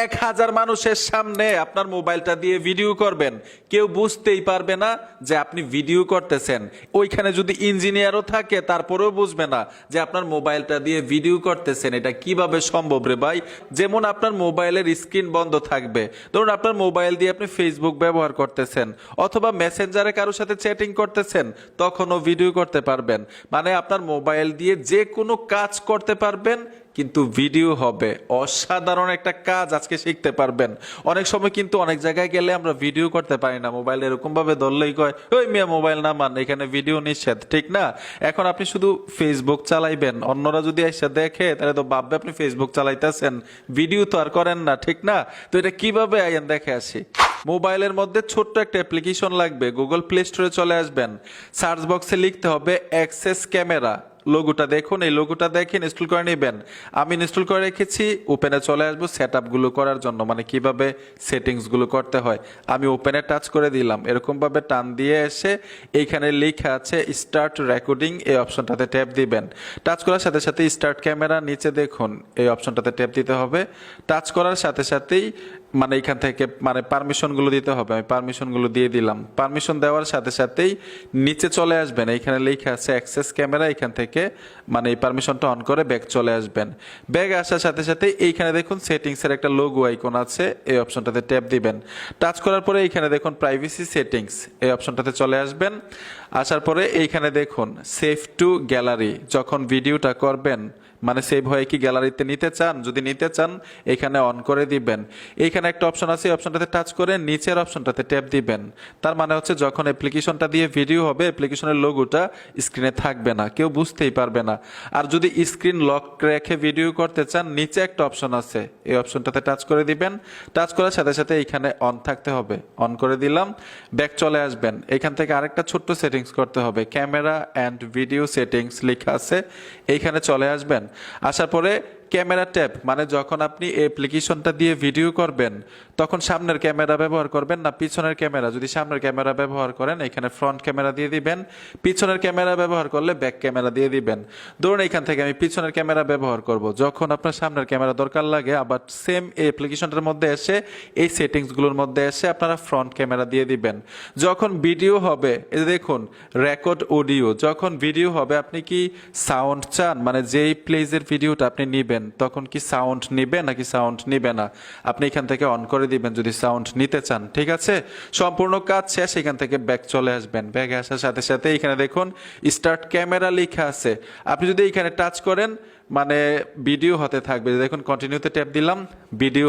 এক হাজার মানুষের সামনে আপনার মোবাইলটা দিয়ে ভিডিও করবেন। কেউ বুঝতেই পারবে না যে আপনি ভিডিও করতেছেন। ওইখানে যদি ইঞ্জিনিয়ারও থাকে, তারপরেও বুঝবে না যে আপনার মোবাইলটা দিয়ে ভিডিও করতেছেন। এটা কীভাবে সম্ভব রে ভাই? যেমন আপনার মোবাইলের স্ক্রিন বন্ধ থাকবে। ধরুন আপনার মোবাইল দিয়ে আপনি ফেসবুক ব্যবহার করতেছেন অথবা মেসেঞ্জারে কারোর সাথে চ্যাটিং করতেছেন, তখনও ভিডিও করতে পারবেন। মানে আপনার মোবাইল দিয়ে যে কোনো কাজ করতে পারবেন কিন্তু ভিডিও হবে। অসাধারণ একটা কাজ আজকে শিখতে পারবেন। অনেক সময় কিন্তু অনেক জায়গায় গেলে আমরা ভিডিও করতে পারি না। মোবাইল এরকম ভাবে ধরলেই কয়, ওই মিয়া মোবাইল না মান, এখানে ভিডিও নিষেধ। ঠিক না? এখন আপনি শুধু ফেসবুক চালাইবেন। অন্যরা যদি এসে দেখে, তাহলে তো ভাববে আপনি ফেসবুক চালাইতেছেন। ভিডিও তো আর করেন না, ঠিক না? তো এটা কীভাবে আইন দেখে আসি? মোবাইলের মধ্যে ছোট্ট একটা অ্যাপ্লিকেশন লাগবে। গুগল প্লে স্টোরে চলে আসবেন। সার্চ বক্সে লিখতে হবে অ্যাক্সেস ক্যামেরা লোগোটা দেখুন, এই লোগোটা দেখেন ইনস্টল করে নেবেন। আমি ইনস্টল করে রেখেছি ওপেনে চলে আসব সেট আপগুলো করার জন্য মানে কীভাবে সেটিংসগুলো করতে হয়। আমি ওপেনে টাচ করে দিলাম, এরকমভাবে টান দিয়ে এসে এইখানে লেখা আছে স্টার্ট রেকর্ডিং এই অপশনটাতে ট্যাপ দিবেন। টাচ করার সাথে সাথে স্টার্ট ক্যামেরা নিচে দেখুন, এই অপশনটাতে ট্যাপ দিতে হবে। টাচ করার সাথে সাথেই মানে এখান থেকে মানে পারমিশনগুলো দিতে হবে, আমি পারমিশনগুলো দিয়ে দিলাম। পারমিশন দেওয়ার সাথে সাথেই নিচে চলে আসবেন এইখানে লেখা আছে অ্যাক্সেস ক্যামেরা এখান থেকে মানে এই পারমিশনটা অন করে ব্যাগ চলে আসবেন। ব্যাগ আসার সাথে সাথে এইখানে দেখুন সেটিংসের একটা লোগো আইকন আছে, এই অপশনটাতে ট্যাপ দিবেন। টাচ করার পরে এইখানে দেখুন প্রাইভেসি সেটিংস এই অপশনটাতে চলে আসবেন। আসার পরে এইখানে দেখুন সেভ টু গ্যালারি যখন ভিডিওটা করবেন মানে সেভ হয়ে কি গ্যালারিতে নিতে চান? যদি নিতে চান, এখানে অন করে দিবেন। এইখানে একটা অপশন আছে, এই অপশনটাতে টাচ করে নিচের অপশনটাতে ট্যাপ দিবেন। তার মানে হচ্ছে যখন অ্যাপ্লিকেশনটা দিয়ে ভিডিও হবে অ্যাপ্লিকেশনের লোগোটা স্ক্রিনে থাকবে না। কেউ বুঝতেই পারবে না। আর যদি স্ক্রিন লক রেখে ভিডিও করতে চান, নিচে একটা অপশন আছে। এই অপশনটাতে টাচ করে দিবেন। টাচ করার সাথে সাথে এখানে অন থাকতে হবে। অন করে দিলাম। ব্যাক চলে আসবেন। এখান থেকে আরেকটা ছোট্ট সেটিংস করতে হবে। ক্যামেরা অ্যান্ড ভিডিও সেটিংস লেখা আছে। এইখানে চলে আসবেন। আসার পরে ক্যামেরা ট্যাপ মানে যখন আপনি অ্যাপ্লিকেশনটা দিয়ে ভিডিও করবেন, তখন সামনের ক্যামেরা ব্যবহার করবেন না পিছনের ক্যামেরা। যদি সামনের ক্যামেরা ব্যবহার করেন, এখানে ফ্রন্ট ক্যামেরা দিয়ে দিবেন, পিছনের ক্যামেরা ব্যবহার করলে ব্যাক ক্যামেরা দিয়ে দিবেন। ধরুন এখান থেকে আমি পিছনের ক্যামেরা ব্যবহার করব। যখন আপনার সামনের ক্যামেরা দরকার লাগে, আবার সেম এই অ্যাপ্লিকেশনটার মধ্যে এসে, এই সেটিংসগুলোর মধ্যে এসে আপনারা ফ্রন্ট ক্যামেরা দিয়ে দিবেন। যখন ভিডিও হবে দেখুন রেকর্ড অডিও যখন ভিডিও হবে, আপনি কি সাউন্ড চান? মানে যেই প্লেজের ভিডিওটা আপনি নিবেন তখন কি সাউন্ড নিবে নাকি সাউন্ড নিবে না? আপনি এখান থেকে অন করে দিবেন, যদি সাউন্ড নিতে চান, ঠিক আছে? সম্পূর্ণ কাজ শেষ, এখান থেকে ব্যাগ চলে আসবেন। ব্যাগে আসার সাথে সাথে এখানে দেখুন স্টার্ট ক্যামেরা লেখা আছে। আপনি যদি এখানে টাচ করেন মানে ভিডিও হতে থাকবে। দেখুন কন্টিনিউতে ট্যাপ দিলাম ভিডিও